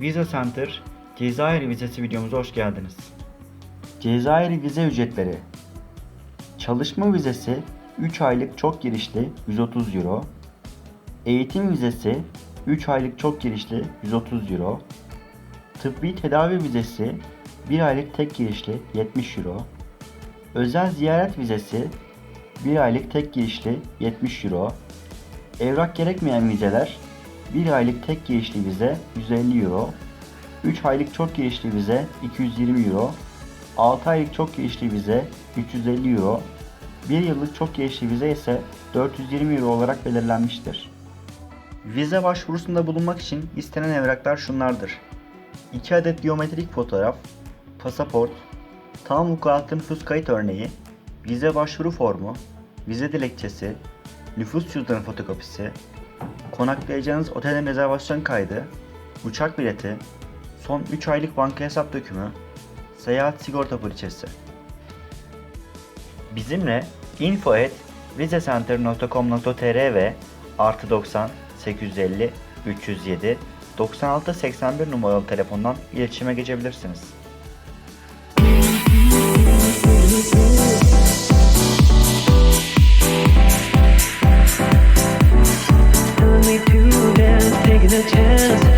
Visa Center Cezayir vizesi videomuza hoş geldiniz. Cezayir vize ücretleri. Çalışma vizesi 3 aylık çok girişli 130 Euro. Eğitim vizesi 3 aylık çok girişli 130 Euro. Tıbbi tedavi vizesi 1 aylık tek girişli 70 Euro. Özel ziyaret vizesi 1 aylık tek girişli 70 euro. Evrak gerekmeyen vizeler 1 aylık tek girişli vize 150 euro. 3 aylık çok girişli vize 220 euro. 6 aylık çok girişli vize 350 euro. 1 yıllık çok girişli vize ise 420 euro olarak belirlenmiştir. Vize başvurusunda bulunmak için istenen evraklar şunlardır. 2 adet biyometrik fotoğraf, pasaport, tam vukuatlı nüfus kayıt örneği, vize başvuru formu, vize dilekçesi, nüfus cüzdanı fotokopisi, konaklayacağınız otelin rezervasyon kaydı, uçak bileti, son 3 aylık banka hesap dökümü, seyahat sigorta poliçesi. Bizimle info at vizecenter.com.tr ve artı 90 850 307 96 81 numaralı telefondan iletişime geçebilirsiniz. the chance.